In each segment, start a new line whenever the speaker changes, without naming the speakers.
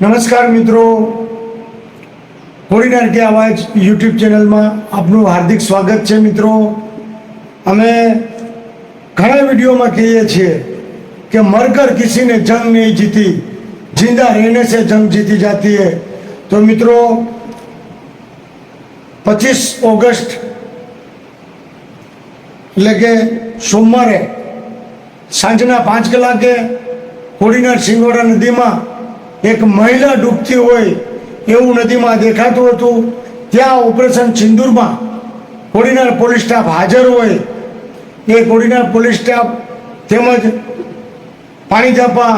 નમસ્કાર મિત્રો. હોળી કે અવાજ યુટ્યુબ ચેનલમાં આપનું હાર્દિક સ્વાગત છે મિત્રો. અમે ઘણા વિડીયોમાં કહીએ છીએ કે મરકર કિસીને જંગ નહીં જીતી, જિંદા રહેને છે જંગ જીતી જાતી હે તો મિત્રો, પચીસ ઓગસ્ટ એટલે કે સોમવારે સાંજના પાંચ કલાકે હોળીના સિંગોડા નદીમાં એક મહિલા ડૂબતી હોય એવું નદીમાં દેખાતું હતું. ત્યાં ઓપરેશન સિંદુરમાં કોડીનાર પોલીસ સ્ટાફ હાજર હોય. એ કોડીનાર પોલીસ સ્ટાફ તેમજ પાણી ચાપા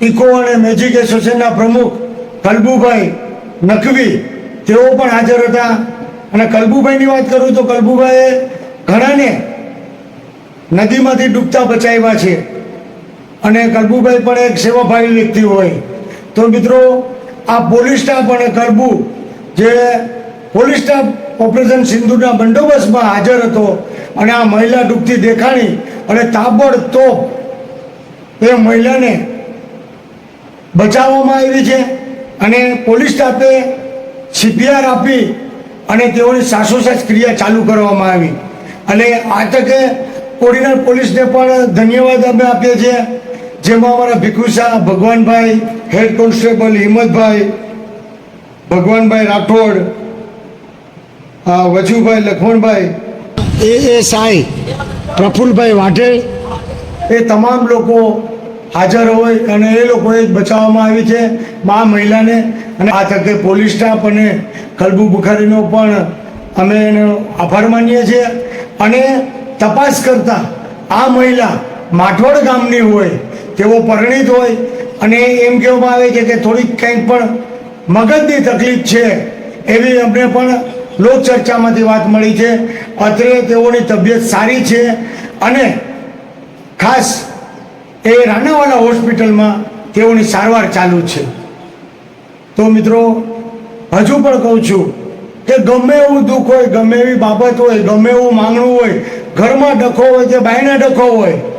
ઇકો અને મેજિક એસોસિએશનના પ્રમુખ કલબુભાઈ નખવી તેઓ પણ હાજર હતા. અને કલબુભાઈની વાત કરું તો કલબુભાઈએ ઘણાને નદીમાંથી ડૂબતા બચાવ્યા છે. અને કલબુભાઈ પણ એક સેવાભાવી વ્યક્તિ હોય. તો મિત્રો, આ પોલીસ સ્ટાફ અને કલબુ જે પોલીસ સ્ટાફ ઓપરેશન સિંધુના બંદોબસ્તમાં હાજર હતો અને આ મહિલા ડૂબતી દેખાણી અને તાબડતોબ એ મહિલાને બચાવવામાં આવી છે અને પોલીસ સ્ટાફે સીપીઆર આપી અને તેઓની સાસોસાસ ક્રિયા ચાલુ કરવામાં આવી. અને આ તકે કોડીનાર પોલીસને પણ ધન્યવાદ અમે આપીએ છીએ. જેમાં અમારા ભીખુશાહ ભગવાનભાઈ હેડ કોન્સ્ટેબલ હિંમતભાઈ, ભગવાનભાઈ રાઠોડ વજુભાઈ લખમણભાઈ, એ એ સાંઈ, પ્રફુલભાઈ વાઢેર એ તમામ લોકો હાજર હોય અને એ લોકોએ બચાવવામાં આવી છે મા મહિલાને. અને આ તકે પોલીસ સ્ટાફ અને કલબુ બુખારીનો પણ અમે એનો આભાર માનીએ છીએ. અને તપાસ કરતા આ મહિલા માઠોડ ગામની હોય તેઓ પરિણીત હોય. અને એમ કહેવામાં આવે છે કે થોડીક કંઈક પણ મગજની તકલીફ છે એવી અમને પણ લોકચર્ચામાંથી વાત મળી છે. અત્રે તેઓની તબિયત સારી છે અને ખાસ એ રાણાવાલા હોસ્પિટલમાં તેઓની સારવાર ચાલુ છે. તો મિત્રો, હજુ પણ કહું છું કે ગમે એવું દુઃખ હોય, ગમે એવી બાબત હોય, ગમે એવું માંગણું હોય, ઘરમાં ડખો હોય કે બાયના ડખો હોય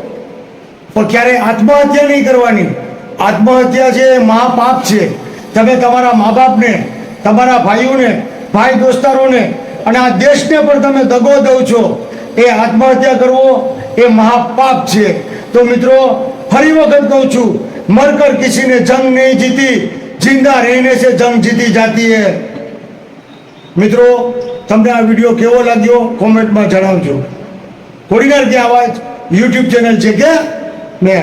પણ ક્યારે આત્મહત્યા નહીં કરવાની. આત્મહત્યા છે એ મહાપાપ છે. તમે તમારા મા બાપને, તમારા ભાઈઓને, ભાઈ દોસ્તારોને અને આ દેશને પણ તમે દગો દો છો. એ આત્મહત્યા કરવો એ મહાપાપ છે. તો મિત્રો, ફરી વખત કહું છું, મરકર કિસીને જંગ નહીં જીતી, જિંદા રહીને છે, જંગ જીતી જાતી હે મિત્રો, તમને આ વીડિયો કેવો લાગ્યો? કોમેન્ટમાં જણાવજો. કોડીનાર કે આવાજ? યુટ્યુબ ચેનલ છે કે?